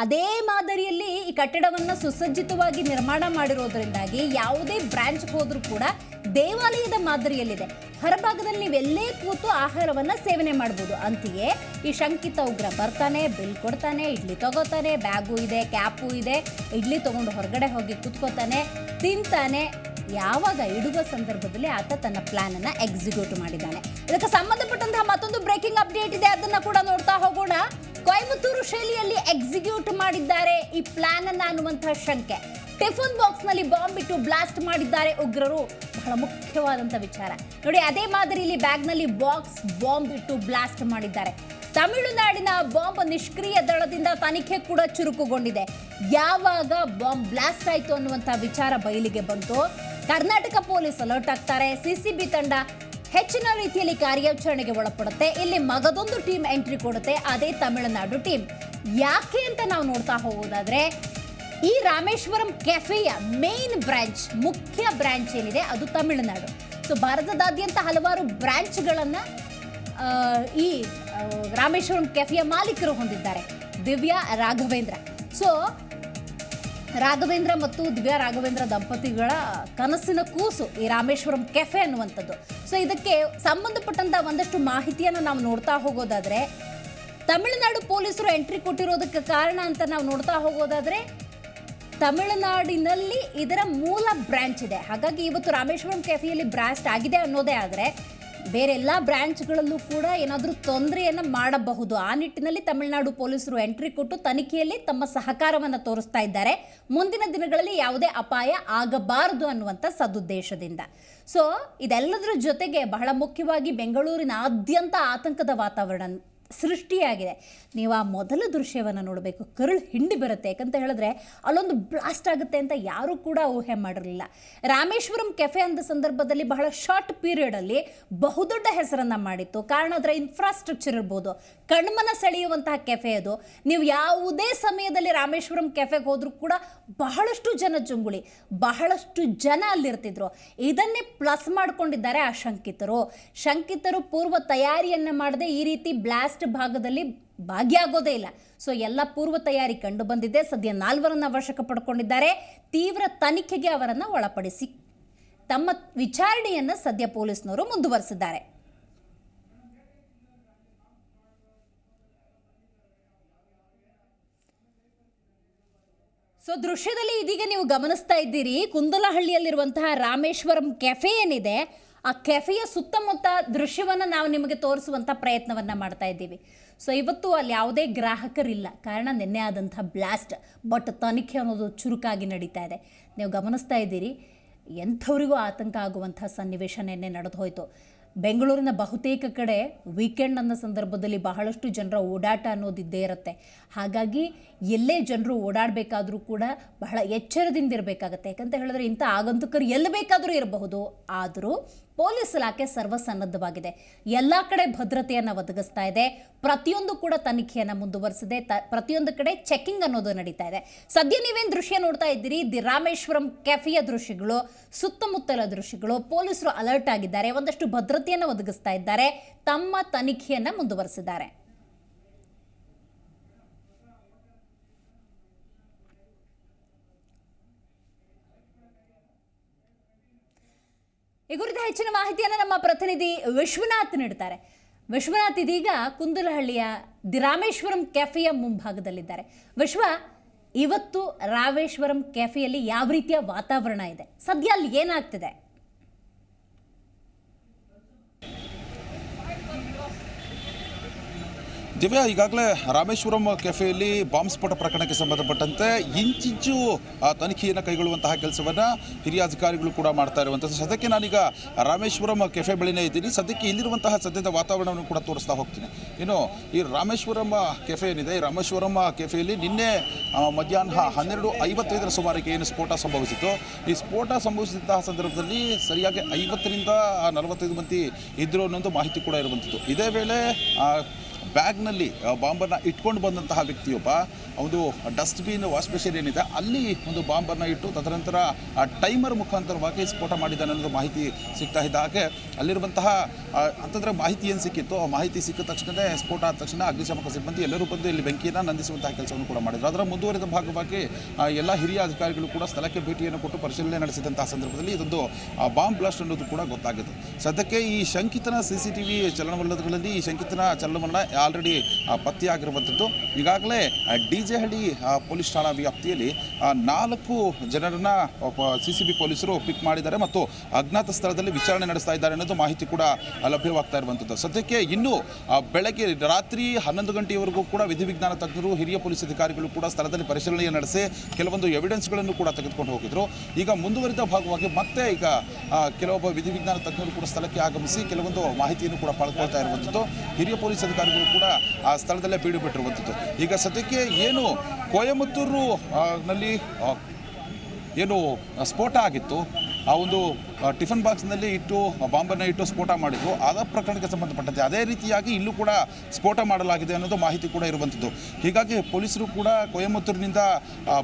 ಅದೇ ಮಾದರಿಯಲ್ಲಿ ಈ ಕಟ್ಟಡವನ್ನು ಸುಸಜ್ಜಿತವಾಗಿ ನಿರ್ಮಾಣ ಮಾಡಿರೋದ್ರಿಂದಾಗಿ ಯಾವುದೇ ಬ್ರಾಂಚ್ ಹೋದರೂ ಕೂಡ ದೇವಾಲಯದ ಮಾದರಿಯಲ್ಲಿದೆ. ಹೊರಭಾಗದಲ್ಲಿ ನೀವೆಲ್ಲೇ ಕೂತು ಆಹಾರವನ್ನು ಸೇವನೆ ಮಾಡ್ಬೋದು. ಅಂತೆಯೇ ಈ ಶಂಕಿತ ಉಗ್ರ ಬರ್ತಾನೆ, ಬಿಲ್ ಕೊಡ್ತಾನೆ, ಇಡ್ಲಿ ತಗೋತಾನೆ, ಬ್ಯಾಗು ಇದೆ, ಕ್ಯಾಪು ಇದೆ, ಇಡ್ಲಿ ತಗೊಂಡು ಹೊರಗಡೆ ಹೋಗಿ ಕೂತ್ಕೋತಾನೆ, ತಿಂತಾನೆ. ಯಾವಾಗ ಇಡುವ ಸಂದರ್ಭದಲ್ಲಿ ಆತ ತನ್ನ ಪ್ಲಾನ್ ಅನ್ನ ಎಕ್ಸಿಕ್ಯೂಟ್ ಮಾಡಿದ್ದಾನೆ. ಇದಕ್ಕೆ ಸಂಬಂಧಪಟ್ಟಂತಹ ಮತ್ತೊಂದು ಬ್ರೇಕಿಂಗ್ ಅಪ್ಡೇಟ್ ಇದೆ, ಅದನ್ನ ಕೂಡ ನೋಡ್ತಾ ಹೋಗೋಣ. ಕೊಯಮತ್ತೂರು ಶೈಲಿಯಲ್ಲಿ ಎಕ್ಸಿಕ್ಯೂಟ್ ಮಾಡಿದ್ದಾರೆ ಈ ಪ್ಲಾನ್ ಅನ್ನ ಅನ್ನುವಂತಹ ಶಂಕೆ. ಟಿಫನ್ ಬಾಕ್ಸ್ನಲ್ಲಿ ಬಾಂಬ್ ಇಟ್ಟು ಬ್ಲಾಸ್ಟ್ ಮಾಡಿದ್ದಾರೆ ಉಗ್ರರು. ಬಹಳ ಮುಖ್ಯವಾದಂತ ವಿಚಾರ. ನೋಡಿ, ಅದೇ ಮಾದರಿಯಲ್ಲಿ ಬ್ಯಾಗ್ನಲ್ಲಿ ಬಾಕ್ಸ್ ಬಾಂಬ್ ಇಟ್ಟು ಬ್ಲಾಸ್ಟ್ ಮಾಡಿದ್ದಾರೆ. ತಮಿಳುನಾಡಿನ ಬಾಂಬ್ ನಿಷ್ಕ್ರಿಯ ದಳದಿಂದ ತನಿಖೆ ಕೂಡ ಚುರುಕುಗೊಂಡಿದೆ. ಯಾವಾಗ ಬಾಂಬ್ ಬ್ಲಾಸ್ಟ್ ಆಯ್ತು ಅನ್ನುವಂಥ ವಿಚಾರ ಬಯಲಿಗೆ ಬಂತು ಕರ್ನಾಟಕ ಪೊಲೀಸ್ ಅಲರ್ಟ್ ಆಗ್ತಾರೆ ಸಿಸಿಬಿ ತಂಡ ಹೆಚ್ಚಿನ ರೀತಿಯಲ್ಲಿ ಕಾರ್ಯಾಚರಣೆಗೆ ಒಳಪಡುತ್ತೆ. ಇಲ್ಲಿ ಮಗದೊಂದು ಟೀಮ್ ಎಂಟ್ರಿ ಕೊಡುತ್ತೆ. ಅದೇ ತಮಿಳುನಾಡು ಟೀಮ್. ಯಾಕೆ ಅಂತ ನಾವು ನೋಡ್ತಾ ಹೋಗೋದಾದ್ರೆ, ಈ ರಾಮೇಶ್ವರಂ ಕೆಫೆಯ ಮೇನ್ ಬ್ರಾಂಚ್, ಮುಖ್ಯ ಬ್ರಾಂಚ್ ಏನಿದೆ, ಅದು ತಮಿಳುನಾಡು. ಸೊ, ಭಾರತದಾದ್ಯಂತ ಹಲವಾರು ಬ್ರಾಂಚ್ಗಳನ್ನ ಈ ರಾಮೇಶ್ವರಂ ಕೆಫೆಯ ಮಾಲೀಕರು ಹೊಂದಿದ್ದಾರೆ. ದಿವ್ಯಾ ರಾಘವೇಂದ್ರ. ಸೊ ರಾಘವೇಂದ್ರ ಮತ್ತು ದಿವ್ಯಾ ರಾಘವೇಂದ್ರ ದಂಪತಿಗಳ ಕನಸಿನ ಕೂಸು ಈ ರಾಮೇಶ್ವರಂ ಕೆಫೆ ಅನ್ನುವಂಥದ್ದು. ಸೊ ಇದಕ್ಕೆ ಸಂಬಂಧಪಟ್ಟಂತ ಒಂದಷ್ಟು ಮಾಹಿತಿಯನ್ನು ನಾವು ನೋಡ್ತಾ ಹೋಗೋದಾದ್ರೆ, ತಮಿಳುನಾಡು ಪೊಲೀಸರು ಎಂಟ್ರಿ ಕೊಟ್ಟಿರೋದಕ್ಕೆ ಕಾರಣ ಅಂತ ನಾವು ನೋಡ್ತಾ ಹೋಗೋದಾದ್ರೆ, ತಮಿಳುನಾಡಿನಲ್ಲಿ ಇದರ ಮೂಲ ಬ್ರ್ಯಾಂಚ್ ಇದೆ. ಹಾಗಾಗಿ ಇವತ್ತು ರಾಮೇಶ್ವರಂ ಕೆಫೆಯಲ್ಲಿ ಬ್ರಾಸ್ಟ್ ಆಗಿದೆ ಅನ್ನೋದೇ ಆದರೆ ಬೇರೆ ಎಲ್ಲ ಬ್ರಾಂಚ್ಗಳಲ್ಲೂ ಕೂಡ ಏನಾದರೂ ತೊಂದರೆಯನ್ನು ಮಾಡಬಹುದು. ಆ ನಿಟ್ಟಿನಲ್ಲಿ ತಮಿಳುನಾಡು ಪೊಲೀಸರು ಎಂಟ್ರಿ ಕೊಟ್ಟು ತನಿಖೆಯಲ್ಲಿ ತಮ್ಮ ಸಹಕಾರವನ್ನು ತೋರಿಸ್ತಾ ಇದ್ದಾರೆ. ಮುಂದಿನ ದಿನಗಳಲ್ಲಿ ಯಾವುದೇ ಅಪಾಯ ಆಗಬಾರದು ಅನ್ನುವಂಥ ಸದುದ್ದೇಶದಿಂದ. ಸೊ ಇದೆಲ್ಲದರ ಜೊತೆಗೆ ಬಹಳ ಮುಖ್ಯವಾಗಿ ಬೆಂಗಳೂರಿನಾದ್ಯಂತ ಆತಂಕದ ವಾತಾವರಣ ಸೃಷ್ಟಿಯಾಗಿದೆ. ನೀವು ಆ ಮೊದಲ ದೃಶ್ಯವನ್ನು ನೋಡಬೇಕು. ಕರುಳು ಹಿಂಡಿ ಬರುತ್ತೆ. ಯಾಕಂತ ಹೇಳಿದ್ರೆ ಅಲ್ಲೊಂದು ಬ್ಲಾಸ್ಟ್ ಆಗುತ್ತೆ ಅಂತ ಯಾರೂ ಕೂಡ ಊಹೆ ಮಾಡಿರಲಿಲ್ಲ. ರಾಮೇಶ್ವರಂ ಕೆಫೆ ಅಂದ ಸಂದರ್ಭದಲ್ಲಿ ಬಹಳ ಶಾರ್ಟ್ ಪೀರಿಯಡಲ್ಲಿ ಬಹುದೊಡ್ಡ ಹೆಸರನ್ನು ಮಾಡಿತ್ತು. ಕಾರಣ ಅದರ ಇನ್ಫ್ರಾಸ್ಟ್ರಕ್ಚರ್ ಇರ್ಬೋದು. ಕಣ್ಮನ ಸೆಳೆಯುವಂತಹ ಕೆಫೆ ಅದು. ನೀವು ಯಾವುದೇ ಸಮಯದಲ್ಲಿ ರಾಮೇಶ್ವರಂ ಕೆಫೆಗೆ ಹೋದರೂ ಕೂಡ ಬಹಳಷ್ಟು ಜನ ಜುಂಗುಳಿ, ಬಹಳಷ್ಟು ಜನ ಅಲ್ಲಿರ್ತಿದ್ರು. ಇದನ್ನೇ ಪ್ಲಸ್ ಮಾಡ್ಕೊಂಡಿದ್ದಾರೆ ಆ ಶಂಕಿತರು. ಶಂಕಿತರು ಪೂರ್ವ ತಯಾರಿಯನ್ನು ಮಾಡದೆ ಈ ರೀತಿ ಬ್ಲಾಸ್ಟ್ ಭಾಗದಲ್ಲಿ ಭಾಗಿಯಾಗೋದೇ ಇಲ್ಲ. ಸೊ ಎಲ್ಲ ಪೂರ್ವ ತಯಾರಿ ಕಂಡು ಬಂದಿದೆ. ಸದ್ಯ ನಾಲ್ವರನ್ನ ವಶಕ್ಕೆ ಪಡ್ಕೊಂಡಿದ್ದಾರೆ. ತೀವ್ರ ತನಿಖೆಗೆ ಅವರನ್ನು ಒಳಪಡಿಸಿ. ತಮ್ಮ ವಿಚಾರಣೆಯನ್ನು ಸದ್ಯ ಪೊಲೀಸ್ನವರು ಮುಂದುವರೆಸಿದ್ದಾರೆ. ಸೊ ದೃಶ್ಯದಲ್ಲಿ ಇದೀಗ ನೀವು ಗಮನಿಸ್ತಾ ಇದ್ದೀರಿ. ಕುಂದಲಹಳ್ಳಿಯಲ್ಲಿರುವಂತಹ ರಾಮೇಶ್ವರಂ ಕೆಫೆ ಏನಿದೆ. ಆ ಕೆಫೆಯ ಸುತ್ತಮುತ್ತ ದೃಶ್ಯವನ್ನು ನಾವು ನಿಮಗೆ ತೋರಿಸುವಂಥ ಪ್ರಯತ್ನವನ್ನು ಮಾಡ್ತಾ ಇದ್ದೀವಿ. ಸೊ ಇವತ್ತು ಅಲ್ಲಿ ಯಾವುದೇ ಗ್ರಾಹಕರಿಲ್ಲ. ಕಾರಣ ನಿನ್ನೆ ಆದಂಥ ಬ್ಲಾಸ್ಟ್. ಬಟ್ ತನಿಖೆ ಅನ್ನೋದು ಚುರುಕಾಗಿ ನಡೀತಾ ಇದೆ. ನೀವು ಗಮನಿಸ್ತಾ ಇದ್ದೀರಿ, ಎಂಥವರಿಗೂ ಆತಂಕ ಆಗುವಂಥ ಸನ್ನಿವೇಶ ನಿನ್ನೆ ನಡೆದು ಹೋಯಿತು ಬೆಂಗಳೂರಿನ ಬಹುತೇಕ ಕಡೆ ವೀಕೆಂಡ್ ಅನ್ನೋ ಸಂದರ್ಭದಲ್ಲಿ ಬಹಳಷ್ಟು ಜನರ ಓಡಾಟ ಅನ್ನೋದಿದ್ದೇ ಇರುತ್ತೆ. ಹಾಗಾಗಿ ಎಲ್ಲೇ ಜನರು ಓಡಾಡಬೇಕಾದ್ರೂ ಕೂಡ ಬಹಳ ಎಚ್ಚರದಿಂದ ಇರಬೇಕಾಗತ್ತೆ. ಯಾಕಂತ ಹೇಳಿದ್ರೆ ಇಂಥ ಆಗಂತುಕರು ಎಲ್ಲಿ ಬೇಕಾದರೂ ಇರಬಹುದು. ಆದರೂ ಪೊಲೀಸ್ ಇಲಾಖೆ ಸರ್ವಸನ್ನದ್ಧವಾಗಿದೆ. ಎಲ್ಲ ಕಡೆ ಭದ್ರತೆಯನ್ನು ಒದಗಿಸ್ತಾ ಇದೆ. ಪ್ರತಿಯೊಂದು ಕೂಡ ತನಿಖೆಯನ್ನು ಮುಂದುವರಿಸಿದೆ. ತ, ಪ್ರತಿಯೊಂದು ಕಡೆ ಚೆಕಿಂಗ್ ಅನ್ನೋದು ನಡೀತಾ ಇದೆ. ಸದ್ಯ ನೀವೇನು ದೃಶ್ಯ ನೋಡ್ತಾ ಇದ್ದೀರಿ? ದಿ ರಾಮೇಶ್ವರಂ ಕೆಫೆಯ ದೃಶ್ಯಗಳು, ಸುತ್ತಮುತ್ತಲ ದೃಶ್ಯಗಳು, ಪೊಲೀಸರು ಅಲರ್ಟ್ ಆಗಿದ್ದಾರೆ. ಒಂದಷ್ಟು ಭದ್ರತೆಯನ್ನು ಒದಗಿಸ್ತಾ ಇದ್ದಾರೆ, ತಮ್ಮ ತನಿಖೆಯನ್ನು ಮುಂದುವರೆಸಿದ್ದಾರೆ. ಈ ಕುರಿತ ಹೆಚ್ಚಿನ ಮಾಹಿತಿಯನ್ನು ನಮ್ಮ ಪ್ರತಿನಿಧಿ ವಿಶ್ವನಾಥ್ ನೀಡ್ತಾರೆ ವಿಶ್ವನಾಥ್ ಇದೀಗ ಕುಂದಲಹಳ್ಳಿಯ ದಿ ರಾಮೇಶ್ವರಂ ಕೆಫೆಯ ಮುಂಭಾಗದಲ್ಲಿದ್ದಾರೆ. ವಿಶ್ವ, ಇವತ್ತು ರಾಮೇಶ್ವರಂ ಕೆಫೆಯಲ್ಲಿ ಯಾವ ರೀತಿಯ ವಾತಾವರಣ ಇದೆ? ಸದ್ಯ ಅಲ್ಲಿ ಏನಾಗ್ತಿದೆ? ದಿವ್ಯಾ, ಈಗಾಗಲೇ ರಾಮೇಶ್ವರಂ ಕೆಫೆಯಲ್ಲಿ ಬಾಂಬ್ ಸ್ಫೋಟ ಪ್ರಕರಣಕ್ಕೆ ಸಂಬಂಧಪಟ್ಟಂತೆ ಇಂಚಿಂಚು ತನಿಖೆಯನ್ನು ಕೈಗೊಳ್ಳುವಂತಹ ಕೆಲಸವನ್ನು ಹಿರಿಯ ಅಧಿಕಾರಿಗಳು ಕೂಡ ಮಾಡ್ತಾ ಇರುವಂಥದ್ದು. ಸದ್ಯಕ್ಕೆ ನಾನೀಗ ರಾಮೇಶ್ವರಂ ಕೆಫೆ ಬಳಿನೇ ಇದ್ದೀನಿ. ಸದ್ಯಕ್ಕೆ ಇಲ್ಲಿರುವಂತಹ ಸದ್ಯದ ವಾತಾವರಣವನ್ನು ಕೂಡ ತೋರಿಸ್ತಾ ಹೋಗ್ತೀನಿ. ಇನ್ನು ಈ ರಾಮೇಶ್ವರಂ ಕೆಫೆ ಏನಿದೆ? ಈ ರಾಮೇಶ್ವರಂ ಕೆಫೆಯಲ್ಲಿ ನಿನ್ನೆ ಮಧ್ಯಾಹ್ನ ಹನ್ನೆರಡು ಐವತ್ತೈದರ ಸುಮಾರಿಗೆ ಏನು ಸ್ಫೋಟ ಸಂಭವಿಸಿತ್ತು? ಈ ಸ್ಫೋಟ ಸಂಭವಿಸಿದಂತಹ ಸಂದರ್ಭದಲ್ಲಿ ಸರಿಯಾಗಿ ಐವತ್ತರಿಂದ ನಲವತ್ತೈದು ಮಂದಿ ಇದ್ದರು ಅನ್ನೋದು ಮಾಹಿತಿ ಕೂಡ ಇರುವಂಥದ್ದು. ಇದೇ ವೇಳೆ ಬ್ಯಾಗ್ನಲ್ಲಿ ಬಾಂಬನ್ನು ಇಟ್ಕೊಂಡು ಬಂದಂತಹ ವ್ಯಕ್ತಿಯೊಬ್ಬ ಒಂದು ಡಸ್ಟ್ಬಿನ್ ವಾಶ್ ಮೆಷಿನ್ ಏನಿದೆ, ಅಲ್ಲಿ ಒಂದು ಬಾಂಬನ್ನು ಇಟ್ಟು, ತದನಂತರ ಟೈಮರ್ ಮುಖಾಂತರವಾಗಿ ಸ್ಫೋಟ ಮಾಡಿದ್ದಾನೆ ಅನ್ನೋದು ಮಾಹಿತಿ ಸಿಗ್ತಾ ಇದ್ದ ಹಾಗೆ, ಅಲ್ಲಿರುವಂತಹ ಅಂತಂದರೆ ಮಾಹಿತಿ ಏನು ಸಿಕ್ಕಿತ್ತು? ಆ ಮಾಹಿತಿ ಸಿಕ್ಕಿದ ತಕ್ಷಣವೇ ಸ್ಫೋಟ ಆದ ತಕ್ಷಣ ಅಗ್ನಿಶಾಮಕ ಸಿಬ್ಬಂದಿ ಎಲ್ಲರೂ ಬಂದು ಇಲ್ಲಿ ಬೆಂಕಿಯನ್ನು ನಂದಿಸುವಂತಹ ಕೆಲಸವನ್ನು ಕೂಡ ಮಾಡಿದ್ರು. ಅದರ ಮುಂದುವರಿದ ಭಾಗವಾಗಿ ಎಲ್ಲ ಹಿರಿಯ ಅಧಿಕಾರಿಗಳು ಕೂಡ ಸ್ಥಳಕ್ಕೆ ಭೇಟಿಯನ್ನು ಕೊಟ್ಟು ಪರಿಶೀಲನೆ ನಡೆಸಿದಂತಹ ಸಂದರ್ಭದಲ್ಲಿ ಇದೊಂದು ಬಾಂಬ್ ಬ್ಲಾಸ್ಟ್ ಅನ್ನೋದು ಕೂಡ ಗೊತ್ತಾಗಿದೆ ಸದ್ಯಕ್ಕೆ ಈ ಶಂಕಿತನ ಸಿ ಸಿ ಟಿ ವಿ ಈ ಶಂಕಿತನ ಚಲನವಲನ ಆಲ್ರೆಡಿ ಪತ್ತೆಯಾಗಿರುವಂಥದ್ದು. ಈಗಾಗಲೇ ಡಿ ಜೆ ಹಳ್ಳಿ ಪೊಲೀಸ್ ಠಾಣಾ ವ್ಯಾಪ್ತಿಯಲ್ಲಿ ನಾಲ್ಕು ಜನರನ್ನ ಸಿ ಸಿ ಬಿ ಪೊಲೀಸರು ಪಿಕ್ ಮಾಡಿದ್ದಾರೆ ಮತ್ತು ಅಜ್ಞಾತ ಸ್ಥಳದಲ್ಲಿ ವಿಚಾರಣೆ ನಡೆಸ್ತಾ ಇದ್ದಾರೆ ಅನ್ನೋದು ಮಾಹಿತಿ ಕೂಡ ಲಭ್ಯವಾಗ್ತಾ ಇರುವಂಥದ್ದು. ಸದ್ಯಕ್ಕೆ ಇನ್ನೂ ಬೆಳಗ್ಗೆ ರಾತ್ರಿ ಹನ್ನೊಂದು ಗಂಟೆಯವರೆಗೂ ಕೂಡ ವಿಧಿವಿಜ್ಞಾನ ತಜ್ಞರು, ಹಿರಿಯ ಪೊಲೀಸ್ ಅಧಿಕಾರಿಗಳು ಕೂಡ ಸ್ಥಳದಲ್ಲಿ ಪರಿಶೀಲನೆ ನಡೆಸಿ ಕೆಲವೊಂದು ಎವಿಡೆನ್ಸ್ಗಳನ್ನು ಕೂಡ ತೆಗೆದುಕೊಂಡು ಹೋಗಿದ್ರು. ಈಗ ಮುಂದುವರಿದ ಭಾಗವಾಗಿ ಮತ್ತೆ ಈಗ ಕೆಲವೊಬ್ಬ ವಿಧಿವಿಜ್ಞಾನ ತಜ್ಞರು ಕೂಡ ಸ್ಥಳಕ್ಕೆ ಆಗಮಿಸಿ ಕೆಲವೊಂದು ಮಾಹಿತಿಯನ್ನು ಕೂಡ ಪಡ್ಕೊಳ್ತಾ ಇರುವಂಥದ್ದು. ಹಿರಿಯ ಪೊಲೀಸ್ ಅಧಿಕಾರಿಗಳು ಕೂಡ ಆ ಸ್ಥಳದಲ್ಲೇ ಬೀಡು ಬಿಟ್ಟಿರುವಂಥದ್ದು. ಈಗ ಸದ್ಯಕ್ಕೆ ಏನು ಕೊಯಮತ್ತೂರು ನಲ್ಲಿ ಏನು ಸ್ಫೋಟ ಆಗಿತ್ತು, ಆ ಒಂದು ಟಿಫನ್ ಬಾಕ್ಸ್ನಲ್ಲಿ ಇಟ್ಟು ಬಾಂಬನ್ನು ಇಟ್ಟು ಸ್ಫೋಟ ಮಾಡಿದ್ರು ಆದ ಪ್ರಕರಣಕ್ಕೆ ಸಂಬಂಧಪಟ್ಟಂತೆ ಅದೇ ರೀತಿಯಾಗಿ ಇಲ್ಲೂ ಕೂಡ ಸ್ಫೋಟ ಮಾಡಲಾಗಿದೆ ಅನ್ನೋದು ಮಾಹಿತಿ ಕೂಡ ಇರುವಂಥದ್ದು. ಹೀಗಾಗಿ ಪೊಲೀಸರು ಕೂಡ ಕೊಯಮತ್ತೂರಿನಿಂದ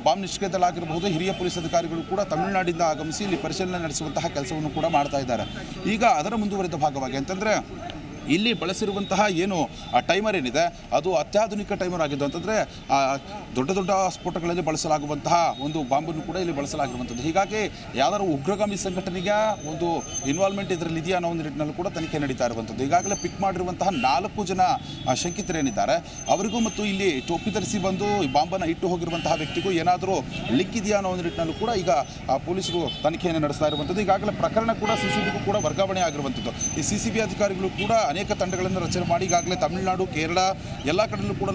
ಬಾಂಬ್ ನಿಷ್ಕ್ರಿಯದಲ್ಲಾಗಿರಬಹುದು ಹಿರಿಯ ಪೊಲೀಸ್ ಅಧಿಕಾರಿಗಳು ಕೂಡ ತಮಿಳುನಾಡಿಂದ ಆಗಮಿಸಿ ಇಲ್ಲಿ ಪರಿಶೀಲನೆ ನಡೆಸುವಂತಹ ಕೆಲಸವನ್ನು ಕೂಡ ಮಾಡ್ತಾ ಇದ್ದಾರೆ. ಈಗ ಅದರ ಮುಂದುವರಿದ ಭಾಗವಾಗಿ ಅಂತಂದರೆ ಇಲ್ಲಿ ಬಳಸಿರುವಂತಹ ಏನು ಟೈಮರ್ ಏನಿದೆ ಅದು ಅತ್ಯಾಧುನಿಕ ಟೈಮರ್ ಆಗಿದ್ದು ಅಂತಂದರೆ ದೊಡ್ಡ ದೊಡ್ಡ ಸ್ಫೋಟಗಳಲ್ಲಿ ಬಳಸಲಾಗುವಂತಹ ಒಂದು ಬಾಂಬನ್ನು ಕೂಡ ಇಲ್ಲಿ ಬಳಸಲಾಗಿರುವಂಥದ್ದು. ಹೀಗಾಗಿ ಯಾವ್ದಾದ್ರು ಉಗ್ರಗಾಮಿ ಸಂಘಟನೆಗೆ ಒಂದು ಇನ್ವಾಲ್ವ್ಮೆಂಟ್ ಇದರಲ್ಲಿ ಇದೆಯಾ ಅನ್ನೋ ಒಂದು ನಿಟ್ಟಿನಲ್ಲಿ ಕೂಡ ತನಿಖೆ ನಡೀತಾ ಇರುವಂಥದ್ದು. ಈಗಾಗಲೇ ಪಿಕ್ ಮಾಡಿರುವಂತಹ ನಾಲ್ಕು ಜನ ಶಂಕಿತರೇನಿದ್ದಾರೆ. ಅವರಿಗೂ ಮತ್ತು ಇಲ್ಲಿ ಟೋಪಿ ಧರಿಸಿ ಬಂದು ಈ ಬಾಂಬನ್ನು ಇಟ್ಟು ಹೋಗಿರುವಂತಹ ವ್ಯಕ್ತಿಗೂ ಏನಾದರೂ ಲಿಂಕ್ ಇದೆಯಾ ಅನ್ನೋ ಒಂದು ನಿಟ್ಟಿನಲ್ಲೂ ಕೂಡ ಈಗ ಪೊಲೀಸರು ತನಿಖೆಯನ್ನು ನಡೆಸ್ತಾ ಇರುವಂಥದ್ದು. ಈಗಾಗಲೇ ಪ್ರಕರಣ ಕೂಡ ಸಿ ಸಿ ಬಿಗೂ ಕೂಡ ವರ್ಗಾವಣೆ ಆಗಿರುವಂಥದ್ದು. ಈ ಸಿ ಸಿ ಬಿ ಅಧಿಕಾರಿಗಳು ಕೂಡ ಅನೇಕ ತಂಡಗಳನ್ನು ರಚನೆ ಮಾಡಿ ಈಗಾಗಲೇ ತಮಿಳುನಾಡು, ಕೇರಳ ಎಲ್ಲ ಕಡೆಯಲ್ಲೂ ಕೂಡ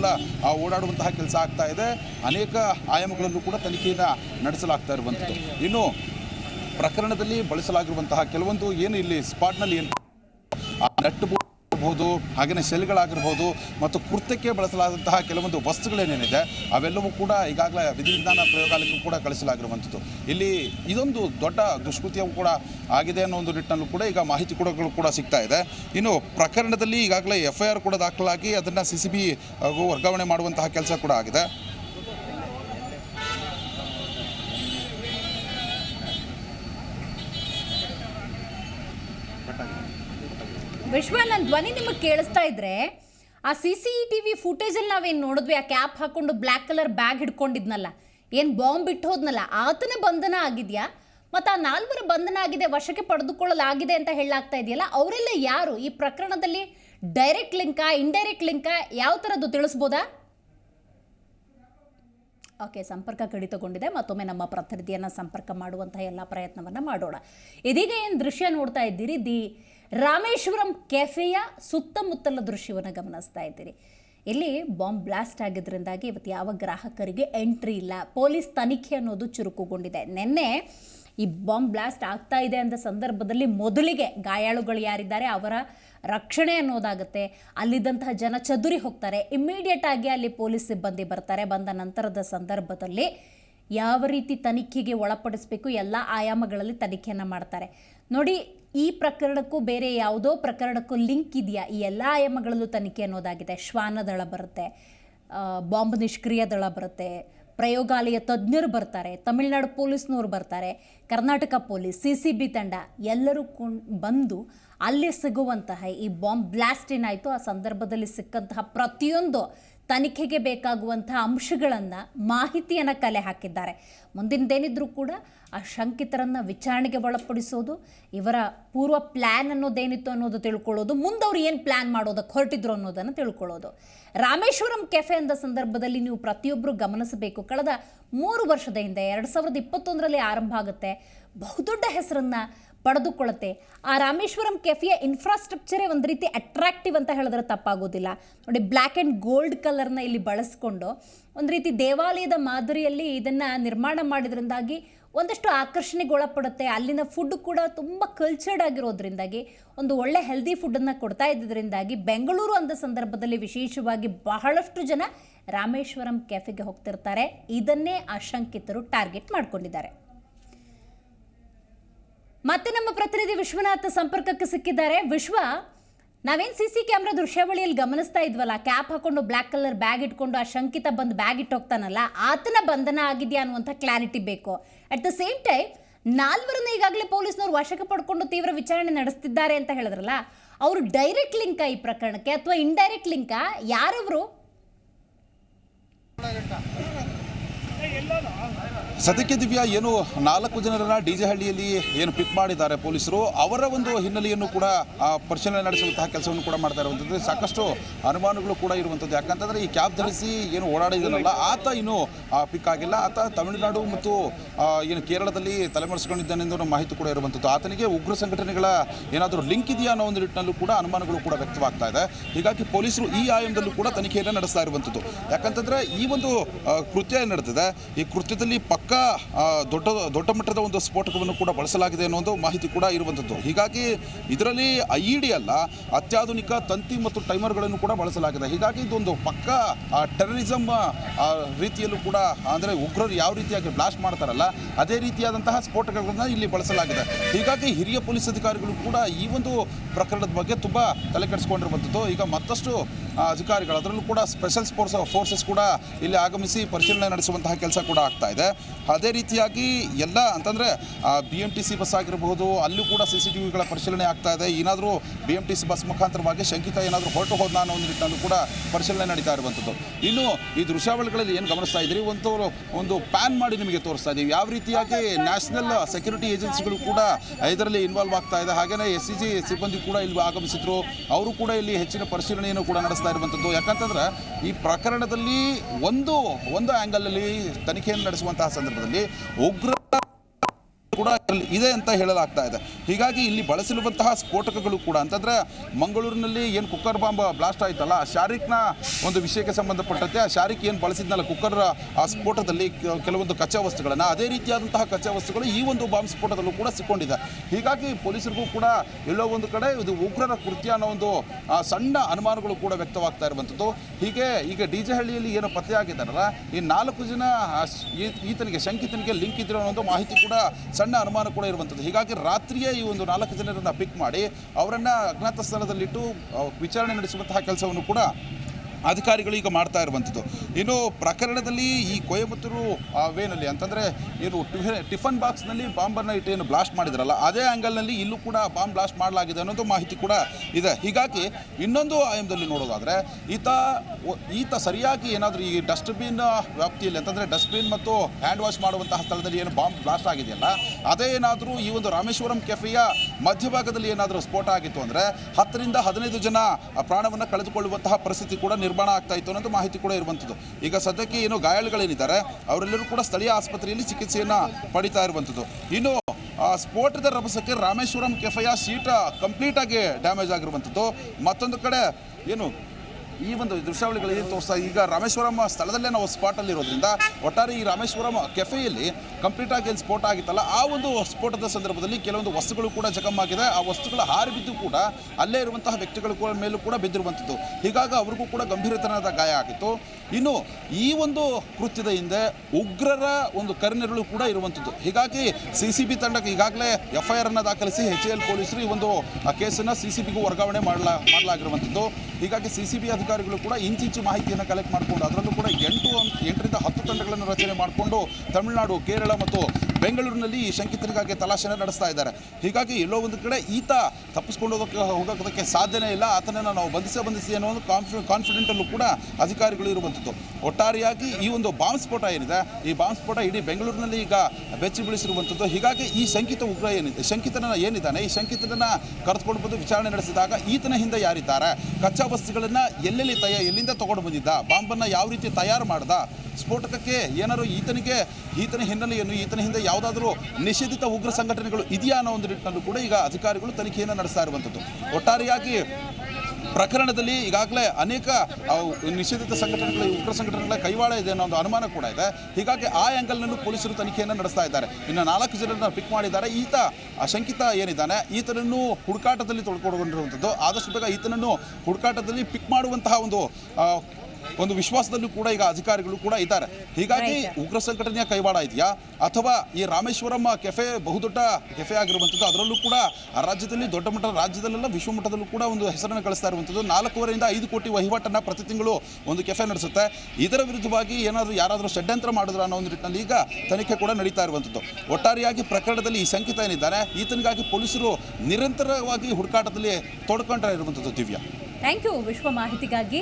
ಓಡಾಡುವಂತಹ ಕೆಲಸ ಆಗ್ತಾ ಇದೆ. ಅನೇಕ ಆಯಾಮಗಳಲ್ಲೂ ಕೂಡ ತನಿಖೆಯನ್ನು ನಡೆಸಲಾಗ್ತಾ ಇರುವಂಥದ್ದು. ಇನ್ನು ಪ್ರಕರಣದಲ್ಲಿ ಬಳಸಲಾಗಿರುವಂತಹ ಕೆಲವೊಂದು ಏನು ಇಲ್ಲಿ ಸ್ಪಾಟ್ನಲ್ಲಿ ಏನು ನಟ್ಟು ಬಹುದು ಹಾಗೆಯೇ ಶೆಲ್ಗಳಾಗಿರ್ಬೋದು ಮತ್ತು ಕೃತ್ಯಕ್ಕೆ ಬಳಸಲಾದಂತಹ ಕೆಲವೊಂದು ವಸ್ತುಗಳೇನೇನಿದೆ, ಅವೆಲ್ಲವೂ ಕೂಡ ಈಗಾಗಲೇ ವಿಧಿವಿಜ್ಞಾನ ಪ್ರಯೋಗಾಲಯಕ್ಕೂ ಕೂಡ ಕಳಿಸಲಾಗಿರುವಂಥದ್ದು. ಇಲ್ಲಿ ಇದೊಂದು ದೊಡ್ಡ ದುಷ್ಕೃತ್ಯವೂ ಕೂಡ ಆಗಿದೆ ಅನ್ನೋ ಒಂದು ನಿಟ್ಟಿನಲ್ಲೂ ಕೂಡ ಈಗ ಮಾಹಿತಿ ಕೂಡ ಕೂಡ ಸಿಗ್ತಾ ಇದೆ. ಇನ್ನು ಪ್ರಕರಣದಲ್ಲಿ ಈಗಾಗಲೇ ಎಫ್ ಐ ಕೂಡ ದಾಖಲಾಗಿ ಅದನ್ನು ಸಿ ಸಿ ಬಿ ವರ್ಗಾವಣೆ ಮಾಡುವಂತಹ ಕೆಲಸ ಕೂಡ ಆಗಿದೆ. ವಿಶ್ವ ನನ್ನ ಧ್ವನಿ ನಿಮಗೆ ಕೇಳಿಸ್ತಾ ಇದ್ರೆ, ಆ ಸಿ ಸಿ ಇ ಟಿ ವಿ ಫುಟೇಜಲ್ಲಿ ನಾವೇನು ನೋಡಿದ್ವಿ, ಆ ಕ್ಯಾಪ್ ಹಾಕೊಂಡು ಬ್ಲ್ಯಾಕ್ ಕಲರ್ ಬ್ಯಾಗ್ ಹಿಡ್ಕೊಂಡಿದ್ನಲ್ಲ, ಏನು ಬಾಂಬ್ ಇಟ್ಟು ಹೋದ್ನಲ್ಲ ಆತನ ಬಂಧನ ಆಗಿದೆಯಾ? ಮತ್ತು ಆ ನಾಲ್ವರ ಬಂಧನ ಆಗಿದೆ, ವಶಕ್ಕೆ ಪಡೆದುಕೊಳ್ಳಲಾಗಿದೆ ಅಂತ ಹೇಳಾಗ್ತಾ ಇದೆಯಲ್ಲ, ಅವರೆಲ್ಲ ಯಾರು? ಈ ಪ್ರಕರಣದಲ್ಲಿ ಡೈರೆಕ್ಟ್ ಲಿಂಕಾ ಇಂಡೈರೆಕ್ಟ್ ಲಿಂಕಾ ಯಾವ ಥರದ್ದು ತಿಳಿಸ್ಬೋದಾ? ಓಕೆ, ಸಂಪರ್ಕ ಕಡಿತಗೊಂಡಿದೆ ಮತ್ತೊಮ್ಮೆ ನಮ್ಮ ಪ್ರತಿನಿಧಿಯನ್ನು ಸಂಪರ್ಕ ಮಾಡುವಂತಹ ಎಲ್ಲ ಪ್ರಯತ್ನವನ್ನು ಮಾಡೋಣ. ಇದೀಗ ಏನು ದೃಶ್ಯ ನೋಡ್ತಾ ಇದ್ದೀರಿ, ದಿ ರಾಮೇಶ್ವರಂ ಕೆಫೆಯ ಸುತ್ತಮುತ್ತಲ ದೃಶ್ಯವನ್ನು ಗಮನಿಸ್ತಾ ಇದ್ದೀರಿ. ಇಲ್ಲಿ ಬಾಂಬ್ ಬ್ಲಾಸ್ಟ್ ಆಗಿದ್ದರಿಂದಾಗಿ ಇವತ್ತು ಯಾವ ಗ್ರಾಹಕರಿಗೆ ಎಂಟ್ರಿ ಇಲ್ಲ. ಪೊಲೀಸ್ ತನಿಖೆ ಅನ್ನೋದು ಚುರುಕುಗೊಂಡಿದೆ. ನಿನ್ನೆ ಈ ಬಾಂಬ್ ಬ್ಲಾಸ್ಟ್ ಆಗ್ತಾ ಇದೆ ಅಂದ ಸಂದರ್ಭದಲ್ಲಿ ಮೊದಲಿಗೆ ಗಾಯಾಳುಗಳು ಯಾರಿದ್ದಾರೆ ಅವರ ರಕ್ಷಣೆ ಅನ್ನೋದಾಗುತ್ತೆ. ಅಲ್ಲಿದ್ದಂತಹ ಜನ ಚದುರಿ ಹೋಗ್ತಾರೆ. ಇಮ್ಮಿಡಿಯೇಟ್ ಆಗಿ ಅಲ್ಲಿ ಪೊಲೀಸ್ ಸಿಬ್ಬಂದಿ ಬರ್ತಾರೆ. ಬಂದ ನಂತರದ ಸಂದರ್ಭದಲ್ಲಿ ಯಾವ ರೀತಿ ತನಿಖೆಗೆ ಒಳಪಡಿಸಬೇಕು? ಎಲ್ಲ ಆಯಾಮಗಳಲ್ಲಿ ತನಿಖೆಯನ್ನು ಮಾಡ್ತಾರೆ. ನೋಡಿ ಈ ಪ್ರಕರಣಕ್ಕೂ ಬೇರೆ ಯಾವುದೋ ಪ್ರಕರಣಕ್ಕೂ ಲಿಂಕ್ ಇದೆಯಾ? ಈ ಎಲ್ಲ ಆಯಾಮಗಳಲ್ಲೂ ತನಿಖೆ ಅನ್ನೋದಾಗಿದೆ. ಶ್ವಾನದಳ ಬರುತ್ತೆ ಬಾಂಬ್ ನಿಷ್ಕ್ರಿಯ ದಳ ಬರುತ್ತೆ, ಪ್ರಯೋಗಾಲಯ ತಜ್ಞರು ಬರ್ತಾರೆ, ತಮಿಳುನಾಡು ಪೊಲೀಸ್ನವ್ರು ಬರ್ತಾರೆ, Karnataka police, C C B ತಂಡ, ಎಲ್ಲರೂ ಬಂದು ಅಲ್ಲಿ ಸಿಗುವಂತಹ ಈ ಬಾಂಬ್ ಬ್ಲಾಸ್ಟ್ ಏನಾಯಿತು ಆ ಸಂದರ್ಭದಲ್ಲಿ ಸಿಕ್ಕಂತಹ ಪ್ರತಿಯೊಂದು ತನಿಖೆಗೆ ಬೇಕಾಗುವಂಥ ಅಂಶಗಳನ್ನು ಮಾಹಿತಿಯನ್ನು ಕಲೆ ಹಾಕಿದ್ದಾರೆ. ಮುಂದಿನದೇನಿದ್ರೂ ಕೂಡ ಆ ಶಂಕಿತರನ್ನು ವಿಚಾರಣೆಗೆ ಒಳಪಡಿಸೋದು, ಇವರ ಪೂರ್ವ ಪ್ಲ್ಯಾನ್ ಅನ್ನೋದೇನಿತ್ತು ಅನ್ನೋದು ತಿಳ್ಕೊಳ್ಳೋದು, ಮುಂದವ್ರು ಏನು ಪ್ಲ್ಯಾನ್ ಮಾಡೋದಕ್ಕೆ ಹೊರಟಿದ್ರು ಅನ್ನೋದನ್ನು ತಿಳ್ಕೊಳ್ಳೋದು. ರಾಮೇಶ್ವರಂ ಕೆಫೆ ಅಂದ ಸಂದರ್ಭದಲ್ಲಿ ನೀವು ಪ್ರತಿಯೊಬ್ಬರು ಗಮನಿಸಬೇಕು. ಕಳೆದ ಮೂರು ವರ್ಷದ ಹಿಂದೆ, ಎರಡು ಸಾವಿರದ ಇಪ್ಪತ್ತೊಂದರಲ್ಲಿ ಆರಂಭ ಆಗುತ್ತೆ. ಬಹುದೊಡ್ಡ ಹೆಸರನ್ನು ಪಡೆದುಕೊಳ್ಳುತ್ತೆ. ಆ ರಾಮೇಶ್ವರಂ ಕೆಫೆಯ ಇನ್ಫ್ರಾಸ್ಟ್ರಕ್ಚರೇ ಒಂದು ರೀತಿ ಅಟ್ರಾಕ್ಟಿವ್ ಅಂತ ಹೇಳಿದ್ರೆ ತಪ್ಪಾಗೋದಿಲ್ಲ. ನೋಡಿ ಬ್ಲ್ಯಾಕ್ ಆ್ಯಂಡ್ ಗೋಲ್ಡ್ ಕಲರ್ನ ಇಲ್ಲಿ ಬಳಸ್ಕೊಂಡು ಒಂದು ರೀತಿ ದೇವಾಲಯದ ಮಾದರಿಯಲ್ಲಿ ಇದನ್ನು ನಿರ್ಮಾಣ ಮಾಡಿದ್ರಿಂದಾಗಿ ಒಂದಷ್ಟು ಆಕರ್ಷಣೆಗೆ ಒಳಪಡುತ್ತೆ ಅಲ್ಲಿನ ಫುಡ್ ಕೂಡ ತುಂಬ ಕಲ್ಚರ್ಡ್ ಆಗಿರೋದ್ರಿಂದಾಗಿ, ಒಂದು ಒಳ್ಳೆ ಹೆಲ್ದಿ ಫುಡ್ಡನ್ನು ಕೊಡ್ತಾ ಇದ್ದಿದ್ದರಿಂದಾಗಿ ಬೆಂಗಳೂರು ಅಂದ ಸಂದರ್ಭದಲ್ಲಿ ವಿಶೇಷವಾಗಿ ಬಹಳಷ್ಟು ಜನ ರಾಮೇಶ್ವರಂ ಕೆಫೆಗೆ ಹೋಗ್ತಿರ್ತಾರೆ. ಇದನ್ನೇ ಆಶಂಕಿತರು ಟಾರ್ಗೆಟ್ ಮಾಡ್ಕೊಂಡಿದ್ದಾರೆ. ಮತ್ತೆ ನಮ್ಮ ಪ್ರತಿನಿಧಿ ವಿಶ್ವನಾಥ್ ಸಂಪರ್ಕಕ್ಕೆ ಸಿಕ್ಕಿದ್ದಾರೆ. ವಿಶ್ವ, ನಾವೇನು ಸಿ ಸಿ ಕ್ಯಾಮ್ರಾ ದೃಶ್ಯಾವಳಿಯಲ್ಲಿ ಗಮನಿಸ್ತಾ ಇದ್ವಲ್ಲ? ಕ್ಯಾಪ್ ಹಾಕೊಂಡು ಬ್ಲ್ಯಾಕ್ ಕಲರ್ ಬ್ಯಾಗ್ ಇಟ್ಕೊಂಡು ಆ ಶಂಕಿತ ಬಂದು ಬ್ಯಾಗ್ ಇಟ್ಟು ಹೋಗ್ತಾನಲ್ಲ ಆತನ ಬಂಧನ ಆಗಿದೆಯಾ ಅನ್ನುವಂಥ ಕ್ಲಾರಿಟಿ ಬೇಕು. ಅಟ್ ದ ಸೇಮ್ ಟೈಮ್ ನಾಲ್ವರನ್ನ ಈಗಾಗಲೇ ಪೊಲೀಸ್ನವರು ವಶಕ್ಕೆ ಪಡ್ಕೊಂಡು ತೀವ್ರ ವಿಚಾರಣೆ ನಡೆಸ್ತಿದ್ದಾರೆ ಅಂತ ಹೇಳಿದ್ರಲ್ಲ, ಅವರು ಡೈರೆಕ್ಟ್ ಲಿಂಕಾ ಈ ಪ್ರಕರಣಕ್ಕೆ ಅಥವಾ ಇಂಡೈರೆಕ್ಟ್ ಲಿಂಕಾ ಯಾರವರು? ಸದ್ಯಕ್ಕೆ ದಿವ್ಯಾ ಏನು ನಾಲ್ಕು ಜನರನ್ನ ಡಿ ಜೆ ಹಳ್ಳಿಯಲ್ಲಿ ಏನು ಪಿಕ್ ಮಾಡಿದ್ದಾರೆ ಪೊಲೀಸರು, ಅವರ ಒಂದು ಹಿನ್ನೆಲೆಯನ್ನು ಕೂಡ ಪರಿಶೀಲನೆ ನಡೆಸುವಂತಹ ಕೆಲಸವನ್ನು ಕೂಡ ಮಾಡ್ತಾ ಇರುವಂಥದ್ದು. ಸಾಕಷ್ಟು ಅನುಮಾನಗಳು ಕೂಡ ಇರುವಂಥದ್ದು. ಯಾಕಂತಂದ್ರೆ ಈ ಕ್ಯಾಬ್ ಧರಿಸಿ ಏನು ಓಡಾಡಿದನಲ್ಲ ಆತ ಇನ್ನು ಪಿಕ್ ಆಗಿಲ್ಲ. ಆತ ತಮಿಳುನಾಡು ಮತ್ತು ಏನು ಕೇರಳದಲ್ಲಿ ತಲೆಮರೆಸಿಕೊಂಡಿದ್ದಾನೆಂದು ಮಾಹಿತಿ ಕೂಡ ಇರುವಂಥದ್ದು. ಆತನಿಗೆ ಉಗ್ರ ಸಂಘಟನೆಗಳ ಏನಾದರೂ ಲಿಂಕ್ ಇದೆಯಾ ಅನ್ನೋ ಒಂದು ನಿಟ್ಟಿನಲ್ಲೂ ಕೂಡ ಅನುಮಾನಗಳು ಕೂಡ ವ್ಯಕ್ತವಾಗ್ತಾ ಇದೆ. ಹೀಗಾಗಿ ಪೊಲೀಸರು ಈ ಆಯಾಮದಲ್ಲೂ ಕೂಡ ತನಿಖೆಯನ್ನು ನಡೆಸ್ತಾ ಇರುವಂಥದ್ದು. ಯಾಕಂತಂದ್ರೆ ಈ ಒಂದು ಕೃತ್ಯ ನಡೆದಿದೆ ಈ ಕೃತ್ಯದಲ್ಲಿ ಪಕ್ಕ ದೊಡ್ಡ ದೊಡ್ಡ ಮಟ್ಟದ ಒಂದು ಸ್ಫೋಟಕವನ್ನು ಕೂಡ ಬಳಸಲಾಗಿದೆ ಅನ್ನೋ ಒಂದು ಮಾಹಿತಿ ಕೂಡ ಇರುವಂಥದ್ದು ಹೀಗಾಗಿ ಇದರಲ್ಲಿ ಐ ಡಿ ಅಲ್ಲ, ಅತ್ಯಾಧುನಿಕ ತಂತಿ ಮತ್ತು ಟೈಮರ್ಗಳನ್ನು ಕೂಡ ಬಳಸಲಾಗಿದೆ. ಹೀಗಾಗಿ ಇದೊಂದು ಪಕ್ಕ ಟೆರರಿಸಮ್ ರೀತಿಯಲ್ಲೂ ಕೂಡ, ಅಂದರೆ ಉಗ್ರರು ಯಾವ ರೀತಿಯಾಗಿ ಬ್ಲಾಸ್ಟ್ ಮಾಡ್ತಾರಲ್ಲ, ಅದೇ ರೀತಿಯಾದಂತಹ ಸ್ಫೋಟಕಗಳನ್ನು ಇಲ್ಲಿ ಬಳಸಲಾಗಿದೆ. ಹೀಗಾಗಿ ಹಿರಿಯ ಪೊಲೀಸ್ ಅಧಿಕಾರಿಗಳು ಕೂಡ ಈ ಒಂದು ಪ್ರಕರಣದ ಬಗ್ಗೆ ತುಂಬ ತಲೆ ಕೆಡಿಸ್ಕೊಂಡಿರುವಂಥದ್ದು ಈಗ ಮತ್ತಷ್ಟು ಅಧಿಕಾರಿಗಳು, ಅದರಲ್ಲೂ ಕೂಡ ಸ್ಪೆಷಲ್ ಸ್ಪೋರ್ಟ್ಸ್ ಫೋರ್ಸಸ್ ಕೂಡ ಇಲ್ಲಿ ಆಗಮಿಸಿ ಪರಿಶೀಲನೆ ನಡೆಸುವಂತಹ ಕೆಲಸ ಕೂಡ ಆಗ್ತಾ ಇದೆ. ಅದೇ ರೀತಿಯಾಗಿ ಎಲ್ಲ ಅಂತಂದರೆ B M T C bus ಆಗಿರಬಹುದು, ಅಲ್ಲೂ ಕೂಡ ಸಿ ಸಿ ಟಿ ವಿಗಳ ಪರಿಶೀಲನೆ ಆಗ್ತಾ ಇದೆ. ಏನಾದರೂ B M T C bus ಮುಖಾಂತರವಾಗಿ ಶಂಕಿತ ಏನಾದರೂ ಹೊರಟು ಹೋದ ಅನ್ನೋ ಒಂದು ನಿಟ್ಟಿನಲ್ಲೂ ಕೂಡ ಪರಿಶೀಲನೆ ನಡೀತಾ ಇರುವಂಥದ್ದು. ಇನ್ನು ಈ ದೃಶ್ಯಾವಳಿಗಳಲ್ಲಿ ಏನು ಗಮನಿಸ್ತಾ ಇದ್ದೀರಿ? ಒಂದು ಒಂದು ಪ್ಯಾನ್ ಮಾಡಿ ನಿಮಗೆ ತೋರಿಸ್ತಾ ಇದ್ದೀವಿ. ಯಾವ ರೀತಿಯಾಗಿ ನ್ಯಾಷನಲ್ ಸೆಕ್ಯೂರಿಟಿ ಏಜೆನ್ಸಿಗಳು ಕೂಡ ಇದರಲ್ಲಿ ಇನ್ವಾಲ್ವ್ ಆಗ್ತಾ ಇದೆ. ಹಾಗೆಯೇ ಎಸ್ ಸಿ ಜಿ ಸಿಬ್ಬಂದಿ ಕೂಡ ಇಲ್ಲಿ ಆಗಮಿಸಿದ್ರು. ಅವರು ಕೂಡ ಇಲ್ಲಿ ಹೆಚ್ಚಿನ ಪರಿಶೀಲನೆಯನ್ನು ಕೂಡ ನಡೆಸ್ತಾ ಇರುವಂಥದ್ದು. ಯಾಕಂತಂದ್ರೆ, ಈ ಪ್ರಕರಣದಲ್ಲಿ ಒಂದು ಒಂದು ಆ್ಯಂಗಲಲ್ಲಿ ತನಿಖೆಯನ್ನು ನಡೆಸುವಂತಹ ಸಂದರ್ಭದಲ್ಲಿ ಉಗ್ರ ಕೂಡ ಇದೆ ಅಂತ ಹೇಳಲಾಗ್ತಾ ಇದೆ. ಹೀಗಾಗಿ ಇಲ್ಲಿ ಬಳಸಿರುವಂತಹ ಸ್ಫೋಟಕಗಳು ಕೂಡ ಅಂತಂದ್ರೆ ಮಂಗಳೂರಿನಲ್ಲಿ ಏನು ಕುಕ್ಕರ್ ಬಾಂಬ್ ಬ್ಲಾಸ್ಟ್ ಆಯ್ತಲ್ಲ ಆ ಶಾರಿಕ್ನ ಒಂದು ವಿಷಯಕ್ಕೆ ಸಂಬಂಧಪಟ್ಟಂತೆ ಆ ಶಾರಿಕ್ ಏನು ಬಳಸಿದ್ನಲ್ಲ ಕುಕ್ಕರ್, ಆ ಸ್ಫೋಟದಲ್ಲಿ ಕೆಲವೊಂದು ಕಚ್ಚಾ ವಸ್ತುಗಳನ್ನು, ಅದೇ ರೀತಿಯಾದಂತಹ ಕಚ್ಚಾ ವಸ್ತುಗಳು ಈ ಒಂದು ಬಾಂಬ್ ಸ್ಫೋಟದಲ್ಲೂ ಕೂಡ ಸಿಕ್ಕೊಂಡಿದೆ. ಹೀಗಾಗಿ ಪೊಲೀಸರಿಗೂ ಕೂಡ ಎಲ್ಲೋ ಒಂದು ಕಡೆ ಇದು ಉಗ್ರರ ಕೃತ್ಯ ಅನ್ನೋ ಒಂದು ಸಣ್ಣ ಅನುಮಾನಗಳು ಕೂಡ ವ್ಯಕ್ತವಾಗ್ತಾ ಇರುವಂಥದ್ದು. ಹೀಗೆ ಈಗ ಡಿ ಜೆ ಹಳ್ಳಿಯಲ್ಲಿ ಏನು ಪತ್ತೆಯಾಗಿದ್ದಾರಲ್ಲ ಈ ನಾಲ್ಕು ಜನ ಈತನಿಗೆ ಶಂಕಿತನಿಗೆ ಲಿಂಕ್ ಇದ್ದಿರೋ ಅನ್ನೋ ಒಂದು ಮಾಹಿತಿ ಕೂಡ ಸಣ್ಣ ಅನುಮಾನ ಕೂಡ ಇರುವಂಥದ್ದು. ಹೀಗಾಗಿ ರಾತ್ರಿಯೇ ಈ ಒಂದು ನಾಲ್ಕು ಜನರನ್ನು ಪಿಕ್ ಮಾಡಿ ಅವರನ್ನು ಅಜ್ಞಾತ ಸ್ಥಳದಲ್ಲಿಟ್ಟು ವಿಚಾರಣೆ ನಡೆಸುವಂತಹ ಕೆಲಸವನ್ನು ಕೂಡ ಅಧಿಕಾರಿಗಳು ಈಗ ಮಾಡ್ತಾ ಇರುವಂಥದ್ದು. ಇನ್ನು ಪ್ರಕರಣದಲ್ಲಿ ಈ ಕೊಯಮತ್ತೂರು ವೇನಲ್ಲಿ ಅಂತಂದರೆ ಏನು ಟಿಫನ್ ಬಾಕ್ಸ್ನಲ್ಲಿ ಬಾಂಬನ್ನು ಇಟ್ಟು ಏನು ಬ್ಲಾಸ್ಟ್ ಮಾಡಿದ್ರಲ್ಲ, ಅದೇ ಆ್ಯಂಗಲ್ನಲ್ಲಿ ಇಲ್ಲೂ ಕೂಡ ಬಾಂಬ್ ಬ್ಲಾಸ್ಟ್ ಮಾಡಲಾಗಿದೆ ಅನ್ನೋದು ಮಾಹಿತಿ ಕೂಡ ಇದೆ. ಹೀಗಾಗಿ ಇನ್ನೊಂದು ಆಯಾಮದಲ್ಲಿ ನೋಡೋದಾದರೆ, ಈತ ಈತ ಸರಿಯಾಗಿ ಏನಾದರೂ ಈ ಡಸ್ಟ್ಬಿನ್ ವ್ಯಾಪ್ತಿಯಲ್ಲಿ ಅಂತಂದರೆ ಡಸ್ಟ್ಬಿನ್ ಮತ್ತು ಹ್ಯಾಂಡ್ ವಾಶ್ ಮಾಡುವಂತಹ ಸ್ಥಳದಲ್ಲಿ ಏನು ಬಾಂಬ್ ಬ್ಲಾಸ್ಟ್ ಆಗಿದೆಯಲ್ಲ, ಅದೇ ಏನಾದರೂ ಈ ಒಂದು ರಾಮೇಶ್ವರಂ ಕೆಫೆಯ ಮಧ್ಯಭಾಗದಲ್ಲಿ ಏನಾದರೂ ಸ್ಫೋಟ ಆಗಿತ್ತು ಅಂದರೆ ಹತ್ತರಿಂದ ಹದಿನೈದು ಜನ ಪ್ರಾಣವನ್ನು ಕಳೆದುಕೊಳ್ಳುವಂತಹ ಪರಿಸ್ಥಿತಿ ಕೂಡ ನಿರ್ಮಾಣ ಆಗ್ತಾ ಇತ್ತು ಅನ್ನೋದು ಮಾಹಿತಿ ಕೂಡ ಇರುವಂಥದ್ದು. ಈಗ ಸದ್ಯಕ್ಕೆ ಏನು ಗಾಯಾಳುಗಳೇನಿದ್ದಾರೆ, ಅವರೆಲ್ಲರೂ ಕೂಡ ಸ್ಥಳೀಯ ಆಸ್ಪತ್ರೆಯಲ್ಲಿ ಚಿಕಿತ್ಸೆಯನ್ನು ಪಡಿತಾ ಇರುವಂಥದ್ದು. ಇನ್ನು ಸ್ಫೋಟದ ರಭಸಕ್ಕೆ ರಾಮೇಶ್ವರಂ ಕೆಫೆಯ ಸೀಟ ಕಂಪ್ಲೀಟಾಗಿ ಡ್ಯಾಮೇಜ್ ಆಗಿರುವಂಥದ್ದು. ಮತ್ತೊಂದು ಕಡೆ, ಏನು ಈ ಒಂದು ದೃಶ್ಯಾವಳಿಗಳಲ್ಲಿ ತೋರಿಸ್ತಾ ಈಗ ರಾಮೇಶ್ವರಂ ಸ್ಥಳದಲ್ಲೇ ನಾವು ಸ್ಪಾಟಲ್ಲಿರೋದ್ರಿಂದ ಒಟ್ಟಾರೆ ಈ ರಾಮೇಶ್ವರಂ ಕೆಫೆಯಲ್ಲಿ ಕಂಪ್ಲೀಟ್ ಆಗಿ ಏನು ಸ್ಫೋಟ ಆಗಿತ್ತಲ್ಲ, ಆ ಒಂದು ಸ್ಫೋಟದ ಸಂದರ್ಭದಲ್ಲಿ ಕೆಲವೊಂದು ವಸ್ತುಗಳು ಕೂಡ ಜಖಮಾಗಿದೆ ಆ ವಸ್ತುಗಳ ಹಾರಿ ಬಿದ್ದು ಕೂಡ ಅಲ್ಲೇ ಇರುವಂತಹ ವ್ಯಕ್ತಿಗಳ ಮೇಲೂ ಕೂಡ ಬಿದ್ದಿರುವಂಥದ್ದು. ಹೀಗಾಗಿ ಅವ್ರಿಗೂ ಕೂಡ ಗಂಭೀರತನದ ಗಾಯ ಆಗಿತ್ತು. ಇನ್ನು ಈ ಒಂದು ಕೃತ್ಯದ ಹಿಂದೆ ಉಗ್ರರ ಒಂದು ಕರಿನೆರಳು ಕೂಡ ಇರುವಂಥದ್ದು. ಹೀಗಾಗಿ ಸಿ ಸಿ ಬಿ ತಂಡಕ್ಕೆ ಈಗಾಗಲೇ ಎಫ್ ಐ ಆರ್ ಅನ್ನು ದಾಖಲಿಸಿ ಎಚ್ ಎಲ್ ಪೊಲೀಸರು ಈ ಒಂದು ಕೇಸನ್ನು ಸಿ ಸಿ ಬಿಗೂ ವರ್ಗಾವಣೆ ಮಾಡಲಾ ಮಾಡಲಾಗಿರುವಂಥದ್ದು. ಹೀಗಾಗಿ ಸಿ ಸಿ ಬಿ ಅಧಿಕಾರಿಗಳು ಕೂಡ ಇಂಚಿಂಚು ಮಾಹಿತಿಯನ್ನು ಕಲೆಕ್ಟ್ ಮಾಡಿಕೊಂಡು, ಅದರಲ್ಲೂ ಕೂಡ ಎಂಟು, ಎಂಟರಿಂದ ಹತ್ತು ತಂಡಗಳನ್ನು ರಚನೆ ಮಾಡಿಕೊಂಡು, ತಮಿಳುನಾಡು, ಕೇರಳ ಮತ್ತು ಬೆಂಗಳೂರಿನಲ್ಲಿ ಈ ಶಂಕಿತರಿಗಾಗಿ ತಲಾಶೆನ ನಡೆಸ್ತಾ ಇದ್ದಾರೆ. ಹೀಗಾಗಿ ಎಲ್ಲೋ ಒಂದು ಕಡೆ ಈತ ತಪ್ಪಿಸ್ಕೊಂಡು ಹೋಗೋಕ್ಕೆ ಹೋಗೋದಕ್ಕೆ ಸಾಧ್ಯನೇ ಇಲ್ಲ. ಆತನನ್ನು ನಾವು ಬಂಧಿಸೇ ಬಂಧಿಸಿ ಅನ್ನೋ ಒಂದು ಕಾನ್ಫಿ ಕಾನ್ಫಿಡೆಂಟಲ್ಲೂ ಕೂಡ ಅಧಿಕಾರಿಗಳು ಇರುವಂಥದ್ದು. ಒಟ್ಟಾರೆಯಾಗಿ ಈ ಒಂದು ಬಾಂಬ್ ಸ್ಫೋಟ ಏನಿದೆ, ಈ ಬಾಂಬ್ ಸ್ಫೋಟ ಇಡೀ ಬೆಂಗಳೂರಿನಲ್ಲಿ ಈಗ ಬೆಚ್ಚಿ ಬೀಳಿಸಿರುವಂಥದ್ದು. ಹೀಗಾಗಿ ಈ ಶಂಕಿತ ಉಗ್ರ ಏನಿದೆ ಶಂಕಿತನ ಏನಿದ್ದಾನೆ, ಈ ಶಂಕಿತನನ್ನು ಕರೆದುಕೊಂಡು ಬಂದು ವಿಚಾರಣೆ ನಡೆಸಿದಾಗ ಈತನ ಹಿಂದೆ ಯಾರಿದ್ದಾರೆ? ಕಚ್ಚಾ ವಸ್ತುಗಳನ್ನು ಎಲ್ಲೆಲ್ಲಿ ತಯ, ಎಲ್ಲಿಂದ ತಗೊಂಡು ಬಂದಿದ್ದ? ಬಾಂಬನ್ನು ಯಾವ ರೀತಿ ತಯಾರು ಮಾಡ್ದ? ಸ್ಫೋಟಕಕ್ಕೆ ಏನಾದ್ರು ಈತನಿಗೆ, ಈತನ ಹಿನ್ನೆಲೆಯನ್ನು ಈತನ ಹಿಂದೆ ಯಾವುದಾದ್ರೂ ನಿಷೇಧಿತ ಉಗ್ರ ಸಂಘಟನೆಗಳು ಇದೆಯಾ ಅನ್ನೋ ಒಂದು ನಿಟ್ಟಿನಲ್ಲೂ ಕೂಡ ಈಗ ಅಧಿಕಾರಿಗಳು ತನಿಖೆಯನ್ನು ನಡೆಸ್ತಾ ಇರುವಂಥದ್ದು. ಒಟ್ಟಾರೆಯಾಗಿ ಪ್ರಕರಣದಲ್ಲಿ ಈಗಾಗಲೇ ಅನೇಕ ನಿಷೇಧಿತ ಸಂಘಟನೆಗಳ ಉಗ್ರ ಸಂಘಟನೆಗಳ ಕೈವಾಡ ಇದೆ ಅನ್ನೋ ಒಂದು ಅನುಮಾನ ಕೂಡ ಇದೆ. ಹೀಗಾಗಿ ಆ ಆ್ಯಂಗಲ್ನಲ್ಲೂ ಪೊಲೀಸರು ತನಿಖೆಯನ್ನು ನಡೆಸ್ತಾ ಇದ್ದಾರೆ. ಇನ್ನು ನಾಲ್ಕು ಜನರನ್ನು ಪಿಕ್ ಮಾಡಿದ್ದಾರೆ. ಈತ ಶಂಕಿತ ಏನಿದ್ದಾನೆ, ಈತನನ್ನು ಹುಡುಕಾಟದಲ್ಲಿ ತೊಡ್ಕೊಂಡಿರುವಂಥದ್ದು ಆದಷ್ಟು ಬೇಗ ಈತನನ್ನು ಹುಡುಕಾಟದಲ್ಲಿ ಪಿಕ್ ಮಾಡುವಂತಹ ಒಂದು ಒಂದು ವಿಶ್ವಾಸದಲ್ಲೂ ಕೂಡ ಈಗ ಅಧಿಕಾರಿಗಳು ಕೂಡ ಇದ್ದಾರೆ. ಹೀಗಾಗಿ. ಉಗ್ರ ಸಂಘಟನೆಯ ಕೈವಾಡ ಇದೆಯಾ? ಅಥವಾ ಈ ರಾಮೇಶ್ವರಂ ಕೆಫೆ ಬಹುದೊಡ್ಡ ಕೆಫೆ ಆಗಿರುವಂಥದ್ದು ಅದರಲ್ಲೂ ಕೂಡ ಆ ರಾಜ್ಯದಲ್ಲಿ ದೊಡ್ಡ ಮಟ್ಟದ ರಾಜ್ಯದಲ್ಲೆಲ್ಲ ವಿಶ್ವ ಮಟ್ಟದಲ್ಲೂ ಕೂಡ ಒಂದು ಹೆಸರನ್ನು ಕಳಿಸ್ತಾ ಇರುವಂಥದ್ದು. ನಾಲ್ಕೂವರೆಯಿಂದ ಐದು ಕೋಟಿ ವಹಿವಾಟನ್ನು ಪ್ರತಿ ತಿಂಗಳು ಒಂದು ಕೆಫೆ ನಡೆಸುತ್ತೆ. ಇದರ ವಿರುದ್ಧವಾಗಿ ಏನಾದರೂ ಯಾರಾದರೂ ಷಡ್ಯಂತ್ರ ಮಾಡಿದ್ರು ಅನ್ನೋ ಒಂದು ನಿಟ್ಟಿನಲ್ಲಿ ಈಗ ತನಿಖೆ ಕೂಡ ನಡೀತಾ ಇರುವಂಥದ್ದು. ಒಟ್ಟಾರೆಯಾಗಿ ಪ್ರಕರಣದಲ್ಲಿ ಈ ಸಂಕಿತ ಏನಿದ್ದಾನೆ ಈತನಿಗಾಗಿ ಪೊಲೀಸರು ನಿರಂತರವಾಗಿ ಹುಡುಕಾಟದಲ್ಲಿ ತೊಡ್ಕೊಂಡ್ರೆ ಇರುವಂಥದ್ದು ದಿವ್ಯಾ. ಥ್ಯಾಂಕ್ ಯು ವಿಶ್ವ ಮಾಹಿತಿಗಾಗಿ.